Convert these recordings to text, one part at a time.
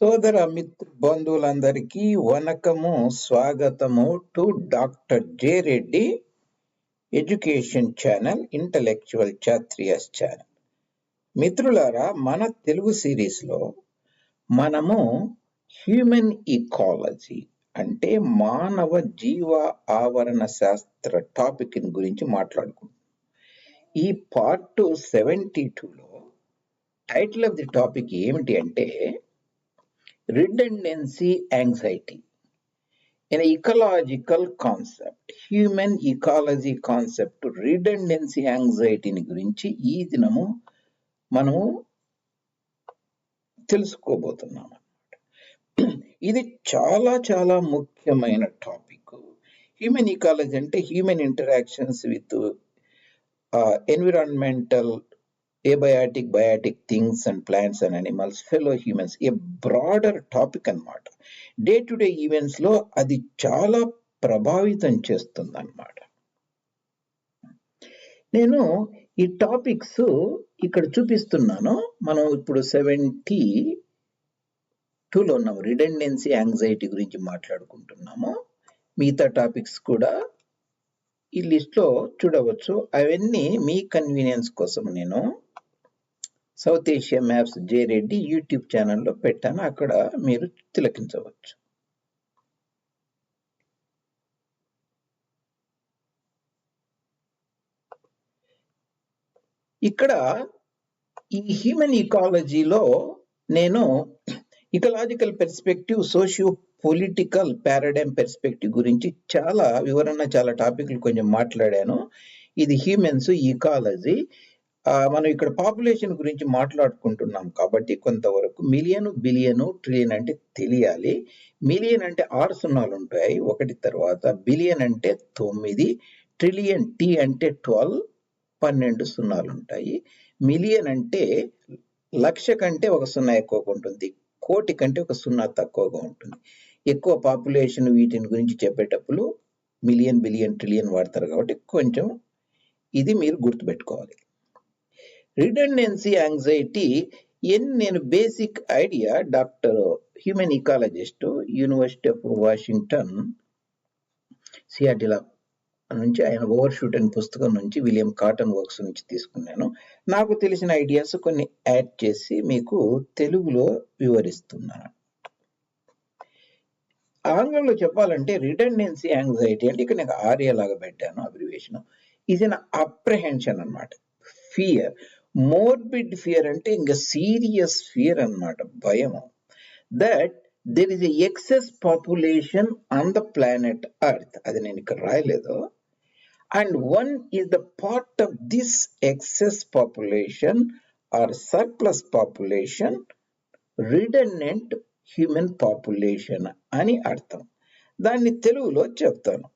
సోదర మిత్ర బంధువులందరికీ వనకము స్వాగతము to doctor J Reddy education channel intellectual ఛాత్రియస్ channel. మిత్రులారా మన తెలుగు సిరీస్లో మనము హ్యూమన్ ఈకాలజీ అంటే మానవ జీవ ఆవరణ శాస్త్ర టాపిక్ గురించి మాట్లాడుకుంటాం ఈ పార్ట్ సెవెంటీ టూలో టైటిల్ ఆఫ్ ది టాపిక్ ఏమిటి అంటే redundancy anxiety in ecological concept human ecology concept redundancy యాంగ్జైటీని గురించి ఈ దినము మనము తెలుసుకోబోతున్నాం అనమాట ఇది చాలా చాలా ముఖ్యమైన టాపిక్ హ్యూమన్ ఇకాలజీ అంటే human interactions with environmental abiotic biotic things and plants and animals fellow humans a broader topic అన్నమాట. డే టు డే ఈవెంట్స్లో అది చాలా ప్రభావితం చేస్తుంది అన్నమాట నేను ఈ టాపిక్స్ ఇక్కడ చూపిస్తున్నాను. మనం ఇప్పుడు సెవెంటీ టూలో ఉన్నాము రిడెండెన్సీ యాంగ్జైటీ గురించి మాట్లాడుకుంటున్నాము. మిగతా టాపిక్స్ కూడా ఈ లిస్ట్లో చూడవచ్చు. అవన్నీ మీ కన్వీనియన్స్ కోసం నేను South Asia Maps J Reddy YouTube ఛానల్లో పెట్టాను. అక్కడ మీరు తిలకించవచ్చు. ఇక్కడ ఈ హ్యూమన్ ఈకాలజీలో నేను ecological perspective socio political paradigm perspective గురించి చాలా వివరణ చాలా టాపిక్లు కొంచెం మాట్లాడాను. ఇది హ్యూమెన్స్ ఈకాలజీ మనం ఇక్కడ పాపులేషన్ గురించి మాట్లాడుకుంటున్నాం కాబట్టి కొంతవరకు మిలియన్ బిలియన్ ట్రిలియన్ అంటే తెలియాలి. మిలియన్ అంటే ఆరు సున్నాలు ఉంటాయి. ఒకటి తర్వాత బిలియన్ అంటే తొమ్మిది ట్రిలియన్ టీ అంటే ట్వెల్వ్ పన్నెండు సున్నాలు ఉంటాయి. మిలియన్ అంటే లక్ష కంటే ఒక సున్నా ఎక్కువగా ఉంటుంది. కోటి కంటే ఒక సున్నా తక్కువగా ఉంటుంది. ఎక్కువ పాపులేషన్ వీటిని గురించి చెప్పేటప్పుడు మిలియన్ బిలియన్ ట్రిలియన్ వాడతారు కాబట్టి కొంచెం ఇది మీరు గుర్తుపెట్టుకోవాలి. రిడెండెన్సీ యాంగ్జైటీ ఎన్ నేను basic idea doctor human ecologist university of Washington సియాటిలా నుంచి ఆయన ఓవర్ షూట్ అనే పుస్తకం నుంచి విలియం కాటన్ వర్క్స్ నుంచి తీసుకున్నాను. నాకు తెలిసిన ఐడియాస్ కొన్ని యాడ్ చేసి మీకు తెలుగులో వివరిస్తున్నాను ఆంగ్లంలో చెప్పాలంటే రిడెండెన్సీ యాంగ్జైటీ అంటే ఇక్కడ నేను ఆర్య లాగా పెట్టాను అబ్రివేషన్. ఇది నా అప్రహెన్షన్ అనమాట ఫియర్. మోర్బిడ్ ఫియర్ అంటే ఇంకా సీరియస్ ఫియర్ అన్నమాట భయం. That there is excess population on the planet earth అది నేను ఇక్కడ రాయలేదు. And one is the part of this excess population or surplus population redundant human population అని అర్థం. దాన్ని తెలుగులో చెప్తాను.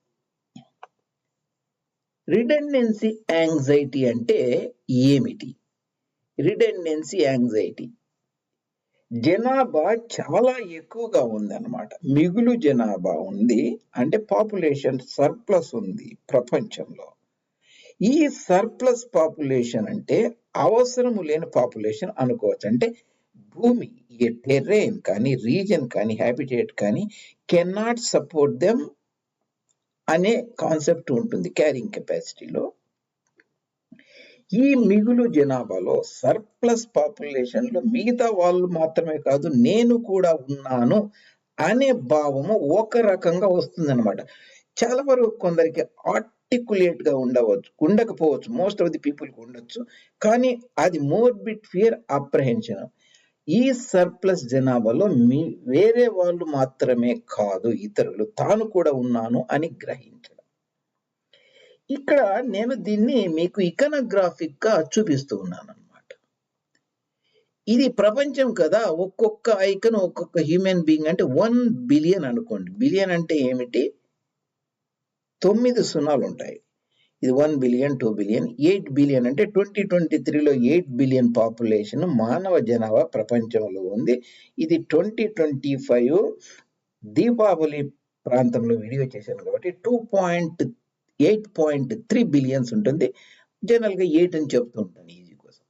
రిడెండెన్సీ యాంగ్జైటీ అంటే ఏమిటి? Redundancy anxiety. జనాభా చాలా ఎక్కువగా ఉందన్నమాట. మిగులు జనాభా ఉంది. అంటే పాపులేషన్ సర్ప్లస్ ఉంది ప్రపంచంలో. ఈ సర్ప్లస్ పాపులేషన్ అంటే అవసరము లేని పాపులేషన్ అనుకోవచ్చు. అంటే భూమి ఏ టెర్రైన్ కానీ రీజన్ కానీ హ్యాబిటేట్ కానీ కెనాట్ సపోర్ట్ దెమ్ అనే కాన్సెప్ట్ ఉంటుంది క్యారింగ్ కెపాసిటీలో. ఈ మిగులు జనాభాలో సర్ప్లస్ పాపులేషన్లో మిగతా వాళ్ళు మాత్రమే కాదు నేను కూడా ఉన్నాను అనే భావము ఒక రకంగా వస్తుందన్నమాట. చాలా వరకు కొందరికి ఆర్టికులేట్గా ఉండవచ్చు ఉండకపోవచ్చు. మోస్ట్ ఆఫ్ ది పీపుల్కి ఉండొచ్చు కానీ అది మోర్ బిట్ ఫియర్ అప్రహెన్షన్ ఈ సర్ప్లస్ జనాభాలో మీ వేరే వాళ్ళు మాత్రమే కాదు ఇతరులు. తాను కూడా ఉన్నాను అని గ్రహించారు ఇక్కడ నేను దీన్ని మీకు ఇకనోగ్రాఫిక్గా చూపిస్తూ ఉన్నాను అనమాట ఇది ప్రపంచం కదా ఒక్కొక్క ఐకన్ ఒక్కొక్క హ్యూమన్ బీయింగ్ అంటే వన్ బిలియన్ అనుకోండి. బిలియన్ అంటే ఏమిటి? తొమ్మిది సున్నాలు ఉంటాయి ఇది one billion two billion eight billion అంటే ట్వంటీ ట్వంటీ త్రీలో ఎయిట్ బిలియన్ పాపులేషన్ మానవ జనాభా ప్రపంచంలో ఉంది. ఇది ట్వంటీ ట్వంటీ ఫైవ్ దీపావళి ప్రాంతంలో వీడియో చేశాను కాబట్టి two point eight point three billions ఉంటుంది. జనరల్గా ఎయిట్ అని చెప్తూ ఉంటాను ఈజీ కోసం.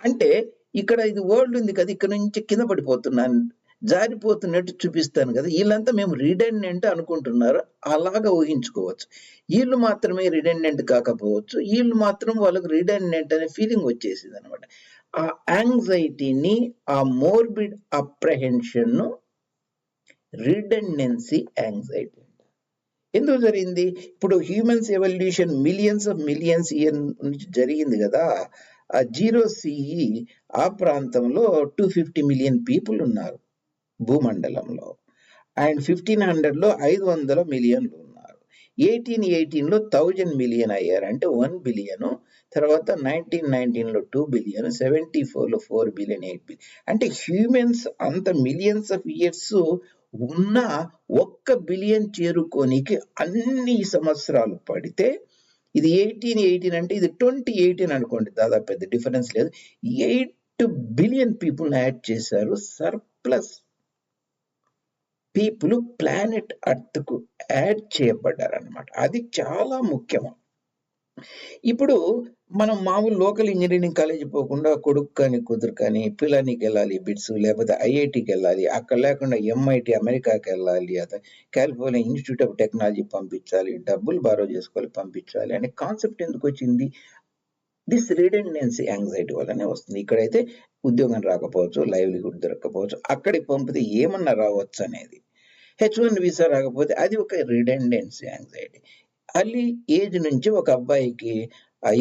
అంటే ఇక్కడ ఇది వరల్డ్ ఉంది కదా ఇక్కడ నుంచి కింద పడిపోతున్నాను జారిపోతున్నట్టు చూపిస్తాను కదా వీళ్ళంతా మేము రిడెండెంట్ అనుకుంటున్నారు అలాగా ఊహించుకోవచ్చు. వీళ్ళు మాత్రమే రిడెండెంట్ కాకపోవచ్చు వీళ్ళు మాత్రం వాళ్ళకి రిడెండెంట్ అనే ఫీలింగ్ వచ్చేసింది అనమాట ఆ యాంగ్జైటీని ఆ మోర్బిడ్ అప్రహెన్షన్ రిడెండెన్సీ యాంగ్జైటీ. ఎందుకు జరిగింది? ఇప్పుడు humans evolution millions of millions year నుంచి జరిగింది కదా. ఆ జీరో సిఈ ఆ ప్రాంతంలో టూ ఫిఫ్టీ మిలియన్ పీపుల్ ఉన్నారు భూమండలంలో. అండ్ ఫిఫ్టీన్ హండ్రెడ్లో ఐదు వందల మిలియన్లు ఉన్నారు. ఎయిటీన్ ఎయిటీన్లో థౌజండ్ మిలియన్ అయ్యారు అంటే వన్ బిలియన్. తర్వాత నైన్టీన్ నైన్టీన్లో టూ బిలియన్ సెవెంటీ ఫోర్లో ఫోర్ బిలియన్ ఎయిట్ బిలియన్. అంటే హ్యూమన్స్ అంత మిలియన్స్ ఆఫ్ ఇయర్స్ ఉన్న ఒక్క బిలియన్ చేరుకోనికి అన్ని సంవత్సరాలు పడితే ఇది ఎయిటీన్ ఎయిటీన్ అంటే ఇది ట్వంటీ ఎయిటీన్ అనుకోండి దాదాపు పెద్ద డిఫరెన్స్ లేదు. ఎయిట్ బిలియన్ పీపుల్ యాడ్ చేశారు. సర్ప్లస్ పీపుల్ ప్లానెట్ అర్త్కు యాడ్ చేయబడ్డారు అనమాట అది చాలా ముఖ్యం. ఇప్పుడు మనం మామూలు లోకల్ ఇంజనీరింగ్ కాలేజీ పోకుండా కొడుకు కానీ కూతురు కానీ పిల్లనికి వెళ్ళాలి బిట్స్ లేకపోతే ఐఐటికి వెళ్ళాలి అక్కడ లేకుండా ఎంఐటి అమెరికాకి వెళ్ళాలి అదే కాలిఫోర్నియా ఇన్స్టిట్యూట్ ఆఫ్ టెక్నాలజీ పంపించాలి డబ్బులు బారో చేసుకోవాలి పంపించాలి అనే కాన్సెప్ట్ ఎందుకు వచ్చింది? దిస్ రిడెండెన్సీ యాంగ్జైటీ వల్లనే వస్తుంది. ఇక్కడైతే ఉద్యోగం రాకపోవచ్చు లైవ్లీహుడ్ దొరకకపోవచ్చు అక్కడికి పంపితే ఏమన్నా రావచ్చు అనేది. హెచ్ వన్ వీసా రాకపోతే అది ఒక రిడెండెన్సీ యాంగ్జైటీ అర్లీ ఏజ్ నుంచి ఒక అబ్బాయికి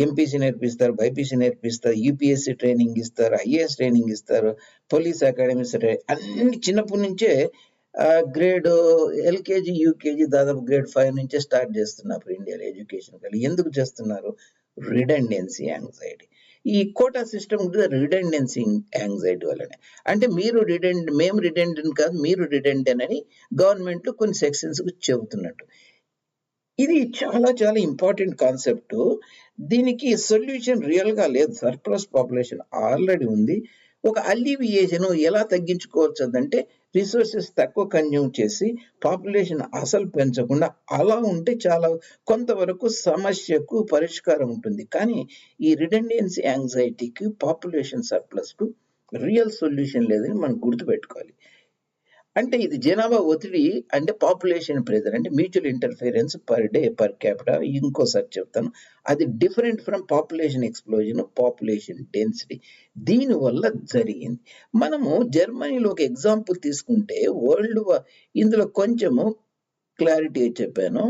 ఎంపీసీ నేర్పిస్తారు బైపీసీ నేర్పిస్తారు యూపీఎస్సీ ట్రైనింగ్ ఇస్తారు ఐఏఎస్ ట్రైనింగ్ ఇస్తారు పోలీస్ అకాడమీస్ అన్ని చిన్నప్పటి నుంచే గ్రేడ్ ఎల్కేజీ యూకేజీ దాదాపు గ్రేడ్ ఫైవ్ నుంచే స్టార్ట్ చేస్తున్నారు ఇండియాలో ఎడ్యుకేషన్ కానీ ఎందుకు చేస్తున్నారు? Redundancy anxiety. ఈ కోటా సిస్టమ్ రిడెండెన్సీ యాంగ్జైటీ వల్లనే. అంటే మీరు రిడెండ్ మేము రిడెండెంట్ కాదు మీరు రిడెండెంట్ అని గవర్నమెంట్ కొన్ని సెక్షన్స్ చెబుతున్నట్టు. ఇది చాలా చాలా ఇంపార్టెంట్ కాన్సెప్ట్ దీనికి సొల్యూషన్ రియల్గా లేదు. సర్ప్లస్ పాపులేషన్ ఆల్రెడీ ఉంది. ఒక అలివియేషన్ ఎలా తగ్గించుకోవచ్చు అంటే రిసోర్సెస్ తక్కువ కన్జ్యూమ్ చేసి పాపులేషన్ అసలు పెంచకుండా అలా ఉంటే చాలా కొంతవరకు సమస్యకు పరిష్కారం ఉంటుంది. కానీ ఈ రిడెండెన్సీ యాంగ్జైటీకి పాపులేషన్ సర్ప్లస్కు రియల్ సొల్యూషన్ లేదని మనం గుర్తుపెట్టుకోవాలి. అంటే ఇది జనాభా ఒత్తిడి అంటే పాపులేషన్ ప్రెజర్ అంటే mutual interference per day per capital ఇంకోసారి చెప్తాను. అది different from population explosion population density దీని వల్ల జరిగింది. మనము జర్మనీలో ఒక ఎగ్జాంపుల్ తీసుకుంటే వరల్డ్ వార్ ఇందులో కొంచెము క్లారిటీ చెప్పాను.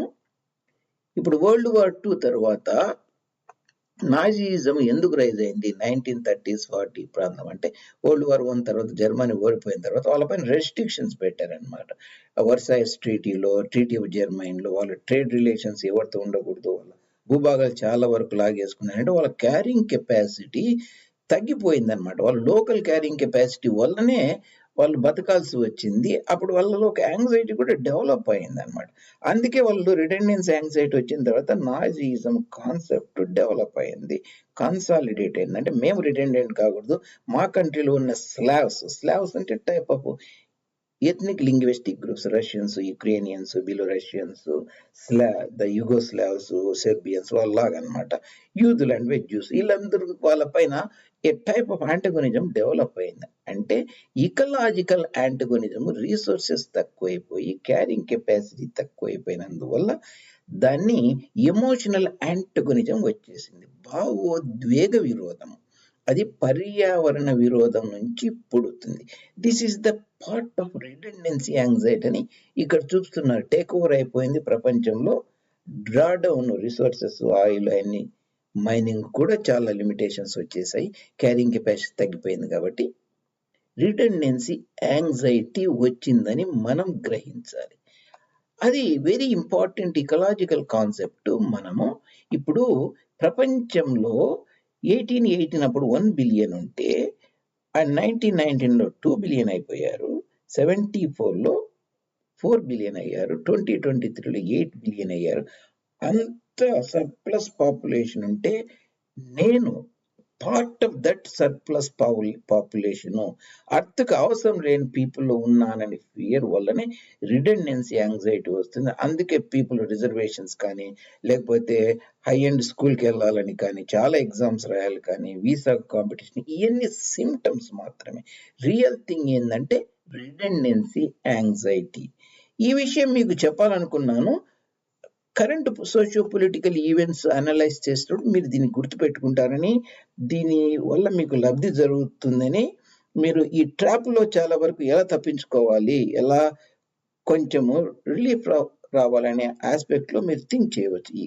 ఇప్పుడు వరల్డ్ వార్ టూ తర్వాత నాజీయిజం ఎందుకు రైజ్ అయింది? నైన్టీన్ థర్టీస్ ఫార్టీ ప్రాంతం. అంటే వరల్డ్ వార్ వన్ తర్వాత జర్మనీ ఓడిపోయిన తర్వాత వాళ్ళపైన రెస్ట్రిక్షన్స్ పెట్టారనమాట వర్సాయిస్ ట్రీటీలో ట్రీటీ ఆఫ్ జర్మనీలో వాళ్ళ ట్రేడ్ రిలేషన్స్ ఎవరితో ఉండకూడదు వాళ్ళ భూభాగాలు చాలా వరకు లాగేసుకున్నారంటే వాళ్ళ క్యారింగ్ కెపాసిటీ తగ్గిపోయిందనమాట వాళ్ళ లోకల్ క్యారింగ్ కెపాసిటీ వల్లనే వాళ్ళు బతకాల్సి వచ్చింది. అప్పుడు వాళ్ళలో ఒక యాంగ్జైటీ కూడా డెవలప్ అయింది అనమాట అందుకే వాళ్ళు రిటెండెన్స్ యాంగ్జైటీ వచ్చిన తర్వాత నాజిజం కాన్సెప్ట్ డెవలప్ అయింది. కన్సాలిడేట్ అయింది. అంటే మేము రిటెండెంట్ కాకూడదు. మా కంట్రీలో ఉన్న స్లాబ్స్ స్లాబ్స్ అంటే type of ethnic linguistic groups Russians Ukrainians Belorussians స్లా the Yugoslavs Serbians వాళ్ళలాగనమాట. యూదులు అండ్ వెజ్యూస్ వీళ్ళందరూ వాళ్ళపైన a type of antagonism develop అయింది. అంటే ఇకలాజికల్ యాంటగోనిజం రీసోర్సెస్ తక్కువైపోయి క్యారింగ్ కెపాసిటీ తక్కువైపోయినందువల్ల దాన్ని ఎమోషనల్ యాంటగోనిజం వచ్చేసింది. భావోద్వేగ విరోధం. అది పర్యావరణ విరోధం నుంచి పుడుతుంది. This is the part of redundancy anxiety అని ఇక్కడ చూస్తున్నారు. టేక్ ఓవర్ అయిపోయింది ప్రపంచంలో. డ్రా డౌన్ రిసోర్సెస్ ఆయిల్ అన్ని మైనింగ్ కూడా చాలా లిమిటేషన్స్ వచ్చేసాయి. క్యారింగ్ కెపాసిటీ తగ్గిపోయింది కాబట్టి రిటెండెన్సీ యాంగ్జైటీ వచ్చిందని మనం గ్రహించాలి. అది వెరీ ఇంపార్టెంట్ ఇకలాజికల్ కాన్సెప్ట్ మనము ఇప్పుడు ప్రపంచంలో ఎయిటీన్ ఎయిటీన్ అప్పుడు వన్ బిలియన్ ఉంటే అండ్ నైన్టీన్ నైన్టీన్లో టూ బిలియన్ అయిపోయారు. సెవెంటీ ఫోర్లో ఫోర్ బిలియన్ అయ్యారు. ట్వంటీ ట్వంటీ త్రీలో ఎయిట్ బిలియన్ అయ్యారు. అంత సర్ప్లస్ పాపులేషన్ ఉంటే నేను part of that surplus population అర్థకు అవసరం లేని పీపుల్ ఉన్నానని ఫియర్ వల్లనే రిడెండెన్సీ యాంగ్జైటీ వస్తుంది. అందుకే పీపుల్ రిజర్వేషన్స్ కానీ లేకపోతే హై అండ్ స్కూల్కి వెళ్ళాలని కానీ చాలా ఎగ్జామ్స్ రాయాలి కానీ వీసా కాంపిటీషన్ ఇవన్నీ సిమ్టమ్స్ మాత్రమే. రియల్ థింగ్ ఏంటంటే రిడెండెన్సీ యాంగ్జైటీ ఈ విషయం మీకు చెప్పాలనుకున్నాను. Current socio political events analyse చేసినప్పుడు మీరు దీన్ని గుర్తుపెట్టుకుంటారని దీని వల్ల మీకు లబ్ధి జరుగుతుందని మీరు ఈ ట్రాప్లో చాలా వరకు ఎలా తప్పించుకోవాలి ఎలా కొంచెము రిలీఫ్ రా రావాలనే ఆస్పెక్ట్లో మీరు థింక్ చేయవచ్చు ఈ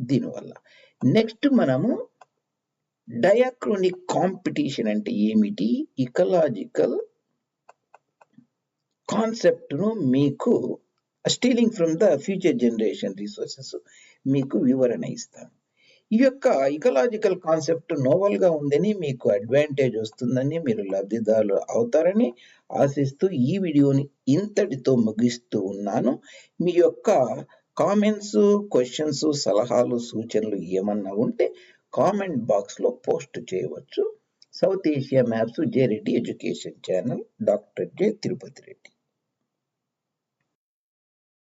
దీనివల్ల. నెక్స్ట్ మనము డయాక్రోనిక్ కాంపిటీషన్ అంటే ఏమిటి? ఇకలాజికల్ కాన్సెప్ట్ను మీకు stealing from the future generation resources మీకు వివరణ ఇస్తాను. ఈ యొక్క ఇకలాజికల్ కాన్సెప్ట్ నోవల్గా ఉందని మీకు అడ్వాంటేజ్ వస్తుందని మీరు లబ్ధిదారులు అవుతారని ఆశిస్తూ ఈ వీడియోని ఇంతటితో ముగిస్తూ ఉన్నాను. మీ యొక్క కామెంట్స్ క్వశ్చన్స్ సలహాలు సూచనలు ఏమన్నా ఉంటే కామెంట్ బాక్స్లో పోస్ట్ చేయవచ్చు. South Asia Maps J Reddy education channel doctor J Tirupati Reddy